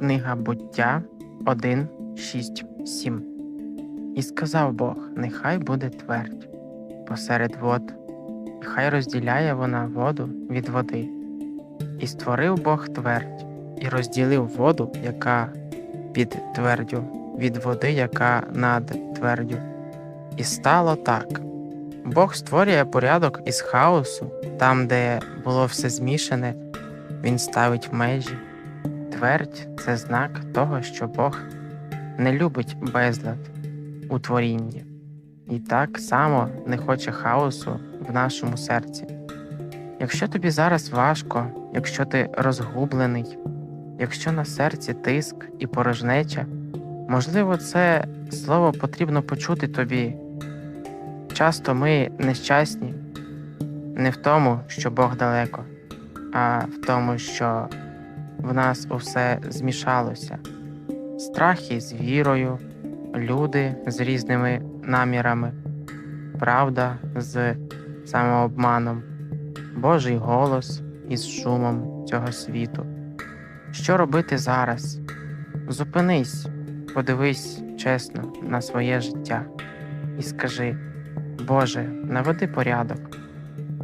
Книга буття 1, 6, 7. І сказав Бог: Нехай буде твердь посеред вод, і хай розділяє вона воду від води. І створив Бог твердь, і розділив воду, яка під твердю, від води, яка над твердю. І стало так. Бог створює порядок із хаосу, там, де було все змішане, він ставить межі. Твердь це знак того, що Бог не любить безлад у творінні, і так само не хоче хаосу в нашому серці. Якщо тобі зараз важко, якщо ти розгублений, якщо на серці тиск і порожнеча, можливо, це слово потрібно почути тобі. Часто ми нещасні не в тому, що Бог далеко, а в тому, що в нас усе змішалося. Страхи з вірою, люди з різними намірами, правда з самообманом, Божий голос із шумом цього світу. Що робити зараз? Зупинись, подивись чесно на своє життя і скажи: Боже, наведи порядок,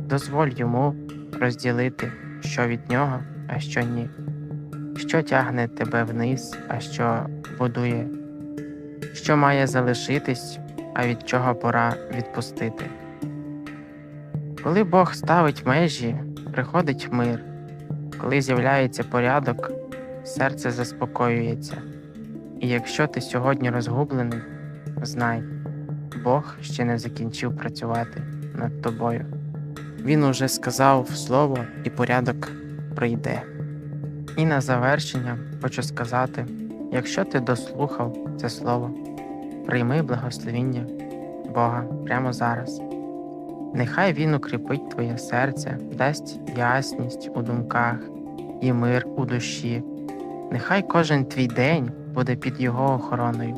дозволь йому розділити, що від нього, а що ні що тягне тебе вниз, а що будує, що має залишитись, а від чого пора відпустити. Коли Бог ставить межі, приходить мир, коли з'являється порядок, серце заспокоюється. І якщо ти сьогодні розгублений, знай, Бог ще не закінчив працювати над тобою. Він уже сказав слово, і порядок прийде. І на завершення хочу сказати: якщо ти дослухав це слово, прийми благословіння Бога прямо зараз. Нехай Він укріпить твоє серце, дасть ясність у думках і мир у душі. Нехай кожен твій день буде під Його охороною,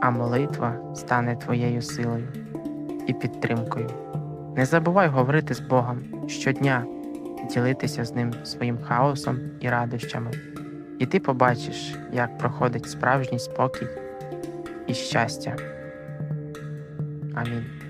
а молитва стане твоєю силою і підтримкою. Не забувай говорити з Богом щодня ділитися з ним своїм хаосом і радощами, і ти побачиш, як проходить справжній спокій і щастя. Амінь.